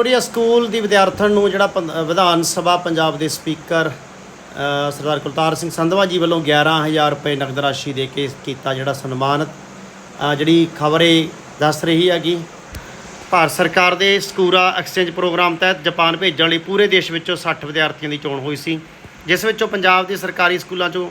Victoria school ਦੀ ਵਿਦਿਆਰਥਣ ਨੂੰ ਜਿਹੜਾ ਪੰ- ਵਿਧਾਨ ਸਭਾ ਪੰਜਾਬ ਦੇ ਸਪੀਕਰ ਸਰਦਾਰ ਕੁਲਤਾਰ ਸਿੰਘ ਸੰਧਵਾ ਜੀ ਵੱਲੋਂ 11000 ਰੁਪਏ ਨਗਦ ਰਾਸ਼ੀ ਦੇ ਕੇ ਕੀਤਾ ਜਿਹੜਾ ਸਨਮਾਨਿਤ ਜਿਹੜੀ ਖਬਰ ਇਹ ਦੱਸ ਰਹੀ ਹੈਗੀ। ਭਾਰਤ ਸਰਕਾਰ ਦੇ ਸਕੂਰਾ ਐਕਸਚੇਂਜ ਪ੍ਰੋਗਰਾਮ ਤਹਿਤ ਜਾਪਾਨ ਭੇਜਣ ਲਈ ਪੂਰੇ ਦੇਸ਼ ਵਿੱਚੋਂ 60 ਵਿਦਿਆਰਥੀਆਂ ਦੀ ਚੋਣ ਹੋਈ ਸੀ, ਜਿਸ ਵਿੱਚੋਂ ਪੰਜਾਬ ਦੇ ਸਰਕਾਰੀ ਸਕੂਲਾਂ ਚੋਂ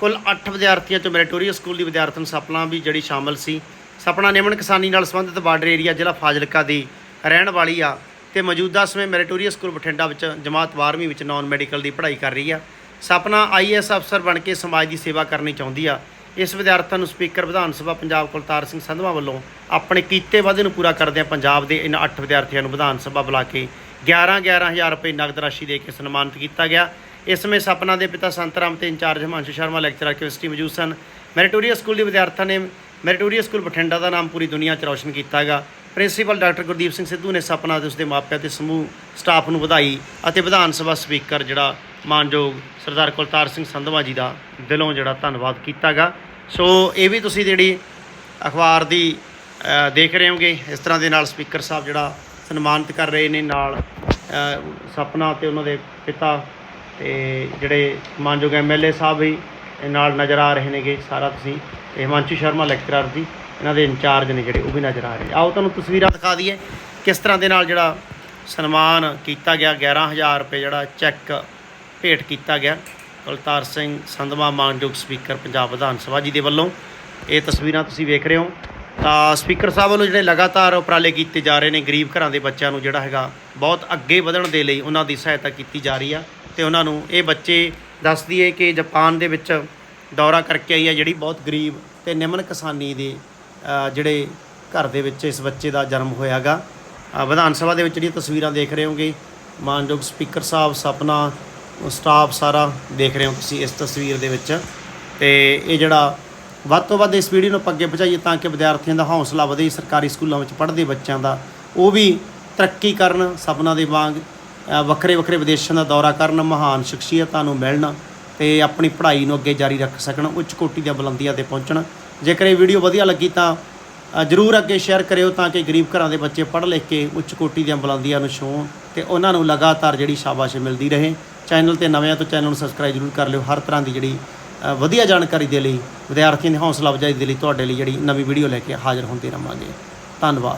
ਕੁੱਲ 8 ਵਿਦਿਆਰਥੀਆਂ ਚੋਂ ਮੈਰੀਟੋਰੀਅਸ ਸਕੂਲ ਦੀ ਵਿਦਿਆਰਥਣ ਸਪਨਾ ਵੀ ਜਿਹੜੀ ਸ਼ਾਮਲ ਸੀ। ਸਪਨਾ ਨਿਮਨ ਕਿਸਾਨੀ ਨਾਲ ਸੰਬੰਧਿਤ ਬਾਰਡਰ ਏਰੀਆ ਜ਼ਿਲ੍ਹਾ ਫਾਜ਼ਿਲਕਾ ਦੀ ਰਹਿਣ ਵਾਲੀ ਆ। ਤੇ ਮੌਜੂਦਾ ਸਮੇਂ ਮੈਰੀਟੋਰੀਅਸ ਸਕੂਲ ਬਠਿੰਡਾ ਵਿੱਚ ਜਮਾਤ 12ਵੀਂ ਵਿੱਚ ਨਾਨ ਮੈਡੀਕਲ ਦੀ ਪੜ੍ਹਾਈ ਕਰ ਰਹੀ ਆ। ਸਪਨਾ ਆਈਐਸ ਅਫਸਰ ਬਣ ਕੇ ਸਮਾਜ ਦੀ ਸੇਵਾ ਕਰਨੀ ਚਾਹੁੰਦੀ ਆ। ਇਸ ਵਿਦਿਆਰਥਣ ਨੂੰ ਸਪੀਕਰ ਵਿਧਾਨ ਸਭਾ ਪੰਜਾਬ ਕੁਲਤਾਰ ਸਿੰਘ ਸੰਧਵਾ ਵੱਲੋਂ ਆਪਣੇ ਕੀਤੇ ਵਾਅਦੇ ਨੂੰ ਪੂਰਾ ਕਰਦਿਆਂ ਪੰਜਾਬ ਦੇ ਇਹਨਾਂ 8 ਵਿਦਿਆਰਥੀਆਂ ਨੂੰ ਵਿਧਾਨ ਸਭਾ ਬੁਲਾ ਕੇ 11 11000 ਰੁਪਏ ਨਗਦ ਰਾਸ਼ੀ ਦੇ ਕੇ ਸਨਮਾਨਿਤ ਕੀਤਾ ਗਿਆ। ਇਸ ਸਮੇਂ ਸਪਨਾ ਦੇ ਪਿਤਾ ਸੰਤਰਾਮ ਤੇ incharge Himanshu Sharma, lecturer chemistry ਮੌਜੂਦ ਸਨ। ਮੈਰੀਟੋਰੀਅਸ ਸਕੂਲ ਦੇ ਵਿਦਿਆਰਥੀਆਂ ਨੇ ਮੈਰੀਟੋਰੀਅਸ ਸਕੂਲ ਬਠਿੰਡਾ ਦਾ ਨਾਮ ਪੂਰੀ ਦੁਨੀਆ 'ਚ ਰੌਸ਼ਨ ਕੀਤਾ ਹੈਗਾ। ਪ੍ਰਿੰਸੀਪਲ ਡਾਕਟਰ ਗੁਰਦੀਪ ਸਿੰਘ ਸਿੱਧੂ ਨੇ ਸਪਨਾ ਤੇ ਉਸਦੇ ਮਾਪਿਆਂ ਤੇ ਸਮੂਹ, ਸਟਾਫ ਨੂੰ ਵਧਾਈ ਅਤੇ ਵਿਧਾਨ ਸਭਾ ਸਪੀਕਰ ਜਿਹੜਾ ਮਾਨਯੋਗ ਸਰਦਾਰ ਕੁਲਤਾਰ ਸਿੰਘ ਸੰਧਵਾ ਜੀ ਦਾ ਦਿਲੋਂ ਜਿਹੜਾ ਧੰਨਵਾਦ ਕੀਤਾਗਾ ਸੋ ਇਹ ਵੀ ਤੁਸੀਂ ਜਿਹੜੀ ਅਖਬਾਰ ਦੀ ਦੇਖ ਰਹੇ ਹੋਗੇ, ਇਸ ਤਰ੍ਹਾਂ ਦੇ ਨਾਲ ਸਪੀਕਰ ਸਾਹਿਬ ਜਿਹੜਾ ਸਨਮਾਨਿਤ ਕਰ ਰਹੇ ਨੇ ਨਾਲ ਸਪਨਾ ਤੇ ਉਹਨਾਂ ਦੇ ਪਿਤਾ ਤੇ ਜਿਹੜੇ ਮਾਨਯੋਗ ਐਮਐਲਏ ਸਾਹਿਬ ਵੀ ਨਾਲ ਨਜ਼ਰ ਆ ਰਹੇ ਨੇਗੇ ਸਾਰਾ ਤੁਸੀਂ। ਹਿਮਾਂਸ਼ੂ ਸ਼ਰਮਾ ਲੈਕਚਰਰ ਜੀ, ਇਹਨਾਂ ਦੇ ਇੰਚਾਰਜ ਨੇ ਜਿਹੜੇ, ਉਹ ਵੀ ਨਜ਼ਰ ਆ ਰਹੇ। ਆਓ ਤੁਹਾਨੂੰ ਤਸਵੀਰਾਂ ਦਿਖਾ ਦਈਏ, ਕਿਸ ਤਰ੍ਹਾਂ ਦੇ ਨਾਲ ਜਿਹੜਾ ਸਨਮਾਨ ਕੀਤਾ ਗਿਆ 11000 ਰੁਪਏ ਜਿਹੜਾ ਚੈੱਕ ਭੇਟ ਕੀਤਾ ਗਿਆ। ਕੁਲਤਾਰ ਸਿੰਘ ਸੰਧਵਾ, ਮਾਨਯੋਗ ਸਪੀਕਰ, ਪੰਜਾਬ ਵਿਧਾਨ ਸਭਾ ਜੀ ਦੇ ਵੱਲੋਂ ਇਹ ਤਸਵੀਰਾਂ ਤੁਸੀਂ ਵੇਖ ਰਹੇ ਹੋ। ਤਾਂ ਸਪੀਕਰ ਸਾਹਿਬ ਵੱਲੋਂ ਜਿਹੜੇ ਲਗਾਤਾਰ ਉਪਰਾਲੇ ਕੀਤੇ ਜਾ ਰਹੇ ਨੇ, ਗਰੀਬ ਘਰਾਂ ਦੇ ਬੱਚਿਆਂ ਨੂੰ ਜਿਹੜਾ ਹੈਗਾ, ਬਹੁਤ ਅੱਗੇ ਵਧਣ ਦੇ ਲਈ ਉਹਨਾਂ ਦੀ ਸਹਾਇਤਾ ਕੀਤੀ ਜਾ ਰਹੀ ਆ। ਤੇ ਉਹਨਾਂ ਨੂੰ ਇਹ ਬੱਚੇ ਦੱਸਦੀ ਹੈ ਕਿ ਜਾਪਾਨ ਦੇ ਵਿੱਚ ਦੌਰਾ ਕਰਕੇ ਆਈ ਹੈ ਜਿਹੜੀ ਬਹੁਤ ਗਰੀਬ ਤੇ ਨਿਮਨ ਕਿਸਾਨੀ ਦੇ ਜਿਹੜੇ ਘਰ ਦੇ ਵਿੱਚ ਇਸ ਬੱਚੇ ਦਾ ਜਨਮ ਹੋਇਆਗਾ। ਵਿਧਾਨ ਸਭਾ ਦੇ ਵਿੱਚ ਜਿਹੜੀਆਂ ਤਸਵੀਰਾਂ ਦੇਖ ਰਹੇ ਹੋਗੇ, ਮਾਨਯੋਗ ਸਪੀਕਰ ਸਾਹਿਬ, ਸਪਨਾ, ਸਟਾਫ ਸਾਰਾ ਦੇਖ ਰਹੇ ਹੋ ਤੁਸੀਂ ਇਸ ਤਸਵੀਰ ਦੇ ਵਿੱਚ। ਤੇ ਇਹ ਜਿਹੜਾ ਵੱਧ ਤੋਂ ਵੱਧ ਇਸ ਵੀਡੀਓ ਨੂੰ ਅੱਗੇ ਪਹੁੰਚਾਈਏ ਤਾਂ ਕਿ ਵਿਦਿਆਰਥੀਆਂ ਦਾ ਹੌਸਲਾ ਵਧੇ, ਸਰਕਾਰੀ ਸਕੂਲਾਂ ਵਿੱਚ ਪੜ੍ਹਦੇ ਬੱਚਿਆਂ ਦਾ, ਉਹ ਵੀ ਤਰੱਕੀ ਕਰਨ ਸਪਨਾ ਦੇ ਵਾਂਗ। ਵੱਖਰੇ ਵੱਖਰੇ ਵਿਦੇਸ਼ਾਂ ਦਾ ਦੌਰਾ ਕਰਨ, ਮਹਾਨ ਸ਼ਖਸੀਅਤਾਂ ਨੂੰ ਮਿਲਣ ਤੇ ਆਪਣੀ ਪੜ੍ਹਾਈ ਨੂੰ ਅੱਗੇ ਜਾਰੀ ਰੱਖ ਸਕਣ, ਉੱਚ ਕੋਟੀ ਦੀਆਂ ਬੁਲੰਦੀਆਂ ਤੇ ਪਹੁੰਚਣ। ਜੇਕਰ ਇਹ ਵੀਡੀਓ ਵਧੀਆ ਲੱਗੀ ਤਾਂ ਜਰੂਰ ਅੱਗੇ ਸ਼ੇਅਰ ਕਰਿਓ ਤਾਂ ਕਿ ਗਰੀਬ ਘਰਾਂ ਦੇ ਬੱਚੇ ਪੜ੍ਹ ਲਿਖ ਕੇ ਉੱਚ ਕੋਟੀ ਦੀਆਂ ਬੁਲੰਦੀਆਂ ਨੂੰ ਛੂਹਣ ਤੇ ਉਹਨਾਂ ਨੂੰ ਲਗਾਤਾਰ ਜਿਹੜੀ ਸ਼ਾਬਾਸ਼ ਮਿਲਦੀ ਰਹੇ। ਚੈਨਲ ਤੇ ਨਵੇਂ ਆ ਤਾਂ ਚੈਨਲ ਨੂੰ ਸਬਸਕ੍ਰਾਈਬ ਜਰੂਰ ਕਰ ਲਿਓ। ਹਰ ਤਰ੍ਹਾਂ ਦੀ ਜਿਹੜੀ ਵਧੀਆ ਜਾਣਕਾਰੀ ਦੇ ਲਈ, ਵਿਦਿਆਰਥੀਆਂ ਦੀ ਹੌਸਲਾ ਅਫਜ਼ਾਈ ਦੇ ਲਈ ਤੁਹਾਡੇ ਲਈ ਜਿਹੜੀ ਨਵੀਂ ਵੀਡੀਓ ਲੈ ਕੇ ਹਾਜ਼ਰ ਹੁੰਦੇ ਰਹਾਂਗੇ। ਧੰਨਵਾਦ।